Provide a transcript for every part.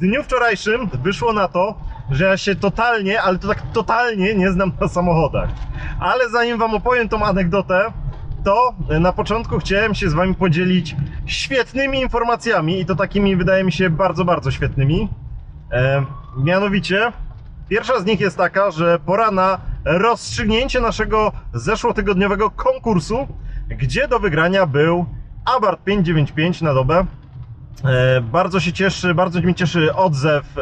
dniu wczorajszym wyszło na to, że ja się totalnie, ale to tak totalnie nie znam na samochodach. Ale zanim wam opowiem tą anegdotę, to na początku chciałem się z wami podzielić świetnymi informacjami i to takimi wydaje mi się bardzo, bardzo świetnymi. E, mianowicie, pierwsza z nich jest taka, że pora na rozstrzygnięcie naszego zeszłotygodniowego konkursu, gdzie do wygrania był Abarth 595 na dobę. E, bardzo się cieszy, bardzo mnie cieszy odzew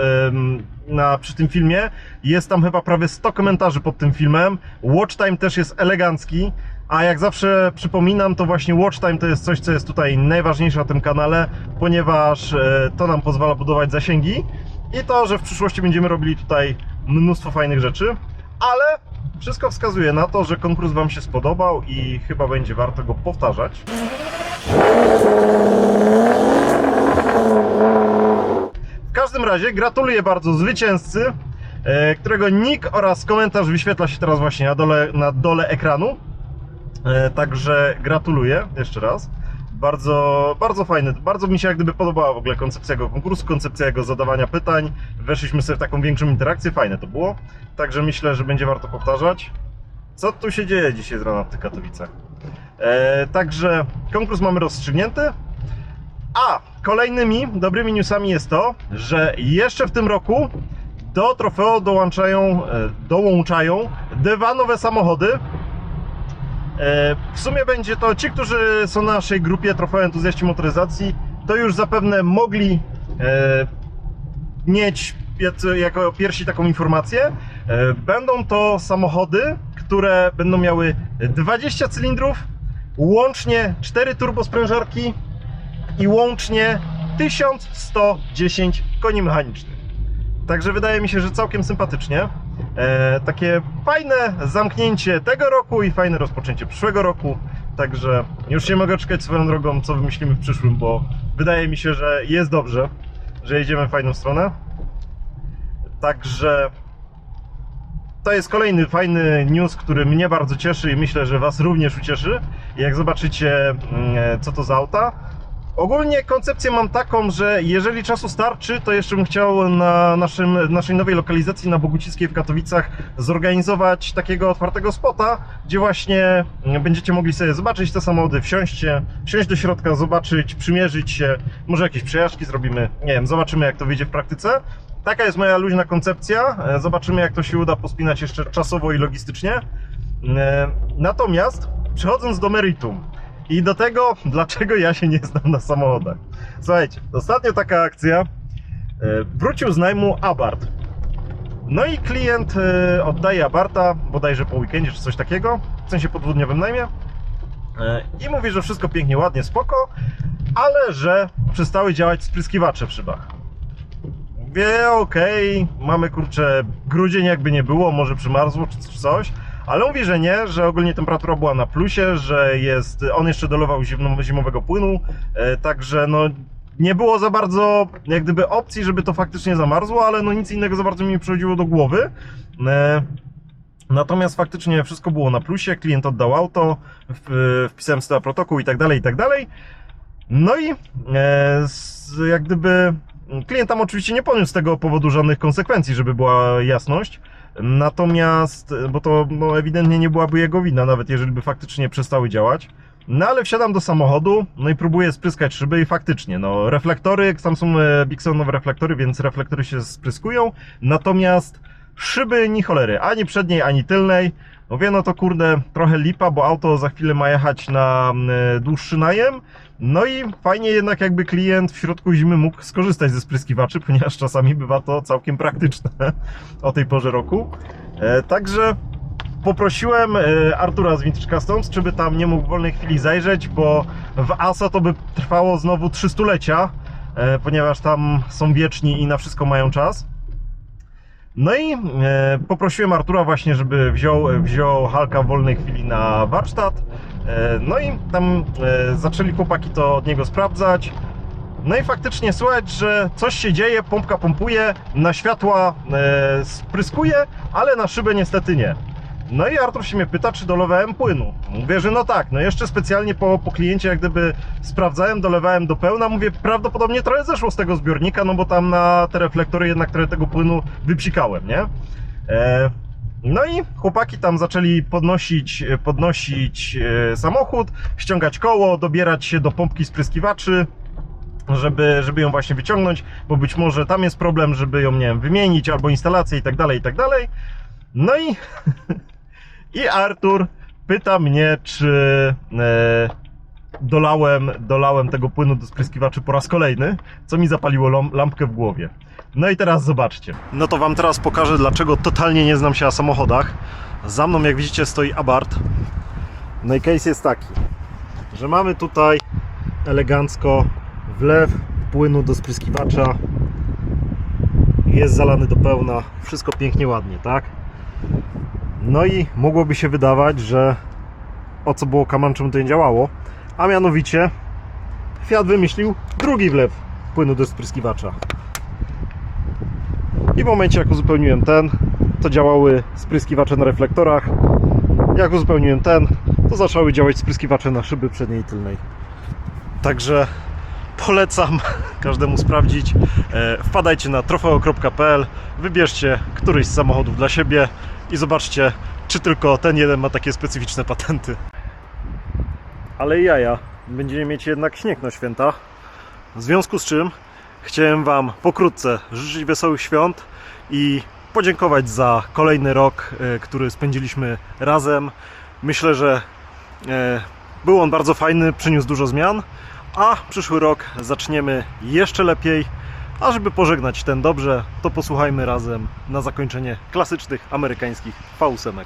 na, przy tym filmie. Jest tam chyba prawie 100 komentarzy pod tym filmem. Watch time też jest elegancki. A jak zawsze przypominam, to właśnie watch time to jest coś, co jest tutaj najważniejsze na tym kanale, ponieważ e, to nam pozwala budować zasięgi i to, że w przyszłości będziemy robili tutaj mnóstwo fajnych rzeczy, ale wszystko wskazuje na to, że konkurs Wam się spodobał i chyba będzie warto go powtarzać. W każdym razie gratuluję bardzo zwycięzcy, e, którego nick oraz komentarz wyświetla się teraz właśnie na dole, na dole ekranu. E, Także gratuluję jeszcze raz. Bardzo, bardzo fajny. Bardzo mi się jak gdyby podobała w ogóle koncepcja jego konkursu, koncepcja jego zadawania pytań. Weszliśmy sobie w taką większą interakcję, fajne to było. Także myślę, że będzie warto powtarzać. Co tu się dzieje dzisiaj z rana w tych Katowicach? E, także konkurs mamy rozstrzygnięty. A kolejnymi dobrymi newsami jest to, że jeszcze w tym roku do trofeo dołączają, e, dołączają dwa nowe samochody. E, W sumie będzie to ci, którzy są na naszej grupie Trofeo Entuzjaści Motoryzacji, to już zapewne mogli e, mieć jako pierwsi taką informację. Będą to samochody, które będą miały 20 cylindrów, łącznie 4 turbosprężarki i łącznie 1110 koni mechanicznych. Także wydaje mi się, że całkiem sympatycznie. E, takie fajne zamknięcie tego roku i fajne rozpoczęcie przyszłego roku. Także już nie mogę czekać swoją drogą, co wymyślimy w przyszłym, bo wydaje mi się, że jest dobrze, że jedziemy w fajną stronę. Także to jest kolejny fajny news, który mnie bardzo cieszy i myślę, że Was również ucieszy. Jak zobaczycie, mm, co to za auta. Ogólnie koncepcję mam taką, że jeżeli czasu starczy, to jeszcze bym chciał na naszym, naszej nowej lokalizacji na Bogucickiej w Katowicach zorganizować takiego otwartego spota, gdzie właśnie będziecie mogli sobie zobaczyć te samochody, wsiąście, wsiąść do środka, zobaczyć, przymierzyć się, może jakieś przejażdżki zrobimy, nie wiem, zobaczymy jak to wyjdzie w praktyce. Taka jest moja luźna koncepcja, E, zobaczymy jak to się uda pospinać jeszcze czasowo i logistycznie. E, Natomiast przechodząc do meritum, i do tego, dlaczego ja się nie znam na samochodach. Słuchajcie, ostatnio taka akcja. e, Wrócił z najmu Abarth. No i klient e, oddaje Abarta, bodajże po weekendzie czy coś takiego, w sensie po dwudniowym najmie. E, I mówi, że wszystko pięknie, ładnie, spoko, ale że przestały działać spryskiwacze w szybach. Wie, okej, mamy kurczę grudzień jakby nie było, może przymarzło czy coś, ale mówi, że nie, że ogólnie temperatura była na plusie, że jest, on jeszcze dolewał zimno, zimowego płynu, e, także no nie było za bardzo jak gdyby opcji, żeby to faktycznie zamarzło, ale no nic innego za bardzo mi nie przychodziło do głowy. E, Natomiast faktycznie wszystko było na plusie, klient oddał auto, wpisałem sobie protokół i tak dalej, i tak dalej. No i e, jak gdyby klient tam oczywiście nie poniósł z tego powodu żadnych konsekwencji, żeby była jasność. Natomiast, bo to no, ewidentnie nie byłaby jego wina, nawet jeżeli by faktycznie przestały działać. No ale wsiadam do samochodu, no i próbuję spryskać szyby i faktycznie, no reflektory, tam są e, Bixonowe reflektory, więc reflektory się spryskują, natomiast szyby ni cholery, ani przedniej, ani tylnej. Mówię, no to kurde, trochę lipa, bo auto za chwilę ma jechać na e, dłuższy najem. No i fajnie jednak jakby klient w środku zimy mógł skorzystać ze spryskiwaczy, ponieważ czasami bywa to całkiem praktyczne o tej porze roku. E, Także poprosiłem e, Artura z Vintage Customs, czy by tam nie mógł w wolnej chwili zajrzeć, bo w ASA to by trwało znowu 300 lecia, e, ponieważ tam są wieczni i na wszystko mają czas. No i poprosiłem Artura właśnie, żeby wziął, wziął Halka w wolnej chwili na warsztat. E, no i tam e, zaczęli chłopaki to od niego sprawdzać. No i faktycznie słychać, że coś się dzieje, pompka pompuje, na światła e, spryskuje, ale na szybę niestety nie. No i Artur się mnie pyta, czy dolewałem płynu. Mówię, że no tak, no jeszcze specjalnie po, po kliencie jak gdyby sprawdzałem, dolewałem do pełna, mówię, prawdopodobnie trochę zeszło z tego zbiornika, no bo tam na te reflektory jednak trochę tego płynu wypsikałem, nie? No i chłopaki tam zaczęli podnosić, podnosić e, samochód, ściągać koło, dobierać się do pompki spryskiwaczy, żeby, żeby ją właśnie wyciągnąć, bo być może tam jest problem, żeby ją, nie wiem, wymienić, albo instalację i tak dalej, i tak dalej. No i, i Artur pyta mnie, czy e, dolałem, dolałem tego płynu do spryskiwaczy po raz kolejny, co mi zapaliło lam- lampkę w głowie. No i teraz zobaczcie. No to Wam teraz pokażę, dlaczego totalnie nie znam się na samochodach. Za mną, jak widzicie, stoi Abarth. No i case jest taki, że mamy tutaj elegancko wlew płynu do spryskiwacza. Jest zalany do pełna, wszystko pięknie, ładnie, tak? No i mogłoby się wydawać, że o co było Kamanczem to nie działało, a mianowicie Fiat wymyślił drugi wlew płynu do spryskiwacza. I w momencie jak uzupełniłem ten, to działały spryskiwacze na reflektorach. Jak uzupełniłem ten, to zaczęły działać spryskiwacze na szyby przedniej i tylnej. Także polecam każdemu sprawdzić. E, Wpadajcie na trofeo.pl, wybierzcie któryś z samochodów dla siebie i zobaczcie, czy tylko ten jeden ma takie specyficzne patenty. Ale jaja, będziemy mieć jednak śnieg na święta. W związku z czym chciałem Wam pokrótce życzyć wesołych świąt i podziękować za kolejny rok, e, który spędziliśmy razem. Myślę, że e, był on bardzo fajny, przyniósł dużo zmian, a przyszły rok zaczniemy jeszcze lepiej. A żeby pożegnać ten dobrze, to posłuchajmy razem na zakończenie klasycznych amerykańskich V8.